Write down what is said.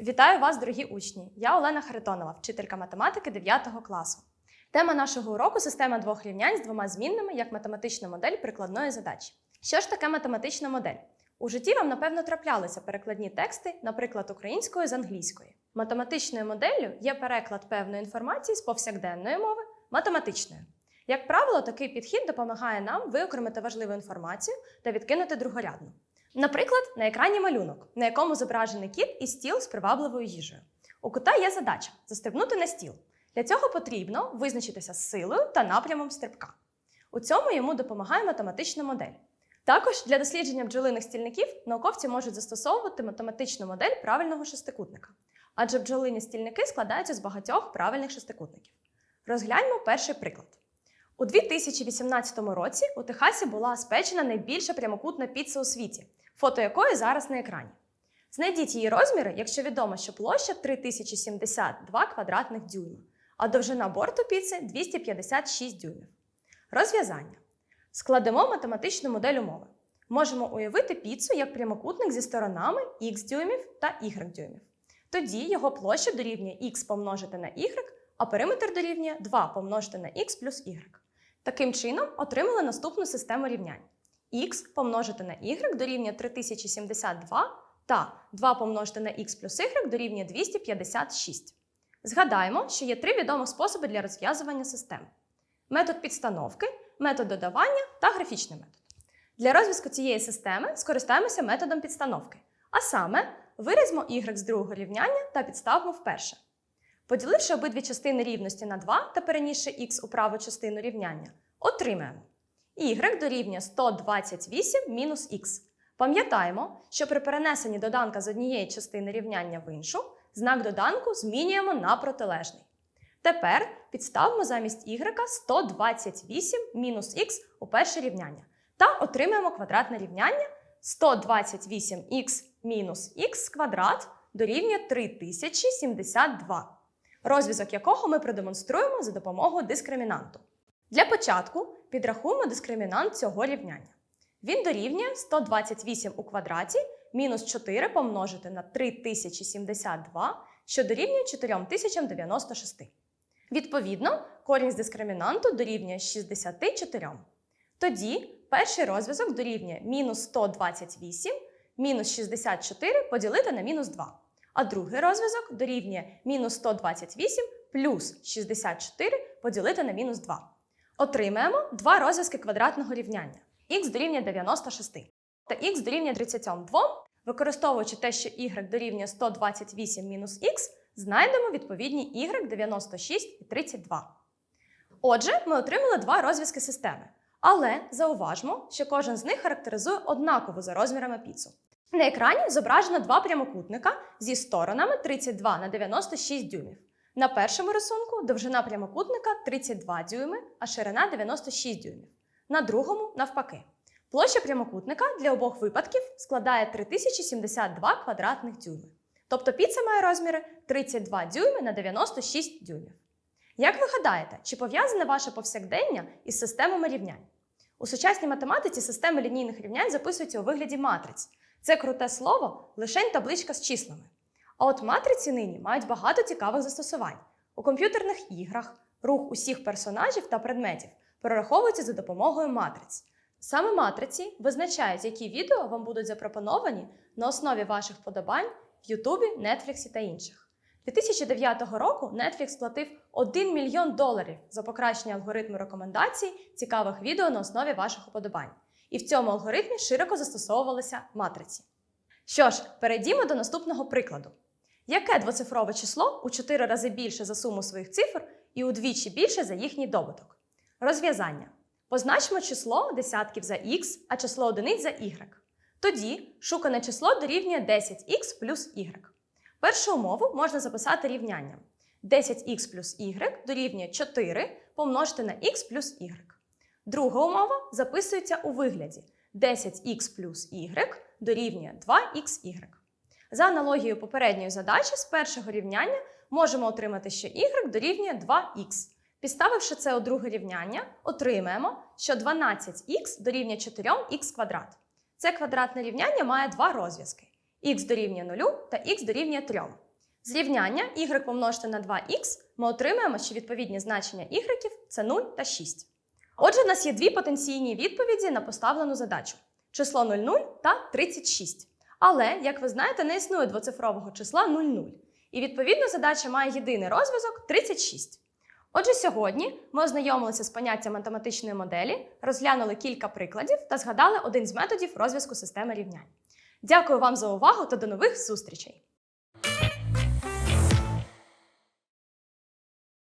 Вітаю вас, дорогі учні! Я Олена Харитонова, вчителька математики 9 класу. Тема нашого уроку система двох рівнянь з двома змінними як математична модель прикладної задачі. Що ж таке математична модель? У житті вам, напевно, траплялися перекладні тексти, наприклад, українською з англійської. Математичною моделлю є переклад певної інформації з повсякденної мови математичною. Як правило, такий підхід допомагає нам виокремити важливу інформацію та відкинути другорядну. Наприклад, на екрані малюнок, на якому зображений кіт і стіл з привабливою їжею. У кота є задача застрибнути на стіл. Для цього потрібно визначитися з силою та напрямом стрибка. У цьому йому допомагає математична модель. Також для дослідження бджолиних стільників науковці можуть застосовувати математичну модель правильного шестикутника, адже бджолині стільники складаються з багатьох правильних шестикутників. Розгляньмо перший приклад. У 2018 році у Техасі була спечена найбільша прямокутна піца у світі, фото якої зараз на екрані. Знайдіть її розміри, якщо відомо, що площа 3072 квадратних дюйма, а довжина борту піци 256 дюймів. Розв'язання. Складемо математичну модель умови. Можемо уявити піцу як прямокутник зі сторонами х дюймів та y дюймів. Тоді його площа дорівнює х помножити на y, а периметр дорівнює 2 помножити на х плюс y. Таким чином, отримали наступну систему рівнянь. х помножити на y дорівнює 3072 та 2 помножити на х плюс y дорівнює 256. Згадаємо, що є три відомих способи для розв'язування систем: метод підстановки, метод додавання та графічний метод. Для розв'язку цієї системи скористаємося методом підстановки, а саме виразимо y з другого рівняння та підставимо вперше. Поділивши обидві частини рівності на 2 та перенісши х у праву частину рівняння, отримаємо y дорівнює 128 мінус х. Пам'ятаємо, що при перенесенні доданка з однієї частини рівняння в іншу, знак доданку змінюємо на протилежний. Тепер підставимо замість y 128 мінус х у перше рівняння та отримаємо квадратне рівняння 128х мінус х квадрат дорівнює 3072 розв'язок якого ми продемонструємо за допомогою дискримінанту. Для початку підрахуємо дискримінант цього рівняння. Він дорівнює 128 у квадраті мінус 4 помножити на 3072, що дорівнює 4096. Відповідно, корінь з дискримінанту дорівнює 64. Тоді перший розв'язок дорівнює мінус 128 мінус 64 поділити на мінус 2 а другий розв'язок дорівнює мінус 128 плюс 64 поділити на мінус 2. Отримаємо два розв'язки квадратного рівняння х дорівнює 96 та х дорівнює 32. Використовуючи те, що y дорівнює 128 мінус х, знайдемо відповідні y 96 і 32. Отже, ми отримали два розв'язки системи. Але зауважмо, що кожен з них характеризує однаково за розмірами піцу. На екрані зображено два прямокутника зі сторонами 32 на 96 дюймів. На першому рисунку довжина прямокутника 32 дюйми, а ширина 96 дюймів. На другому навпаки. Площа прямокутника для обох випадків складає 3072 квадратних дюйми. Тобто піца має розміри 32 дюйми на 96 дюймів. Як ви гадаєте, чи пов'язане ваше повсякдення із системами рівнянь? У сучасній математиці системи лінійних рівнянь записуються у вигляді матриць. Це круте слово лишень табличка з числами. А от матриці нині мають багато цікавих застосувань. У комп'ютерних іграх рух усіх персонажів та предметів перераховується за допомогою матриць. Саме матриці визначають, які відео вам будуть запропоновані на основі ваших вподобань в Ютубі, Нетфліксі та інших. 2009 року Netflix сплатив 1 мільйон доларів за покращення алгоритму рекомендацій цікавих відео на основі ваших уподобань. І в цьому алгоритмі широко застосовувалися матриці. Що ж, перейдімо до наступного прикладу. Яке двоцифрове число у 4 рази більше за суму своїх цифр і удвічі більше за їхній добуток? Розв'язання. Позначимо число десятків за х, а число одиниць за y. Тоді шукане число дорівнює 10х плюс y. Першу умову можна записати рівнянням. 10х плюс y дорівнює 4 помножити на х плюс y. Друга умова записується у вигляді 10х плюс y дорівнює 2xy. За аналогією попередньої задачі з першого рівняння можемо отримати, що y дорівнює 2х. Підставивши це у друге рівняння, отримаємо, що 12х дорівнює 4х квадрат. Це квадратне рівняння має два розв'язки: х дорівнює 0 та х дорівнює 3. З рівняння y помножити на 2х ми отримаємо, що відповідні значення y це 0 та 6. Отже, у нас є дві потенційні відповіді на поставлену задачу: число 00 та 36. Але, як ви знаєте, не існує двоцифрового числа 00. І відповідно задача має єдиний розв'язок 36. Отже, сьогодні ми ознайомилися з поняттям математичної моделі, розглянули кілька прикладів та згадали один з методів розв'язку системи рівнянь. Дякую вам за увагу та до нових зустрічей!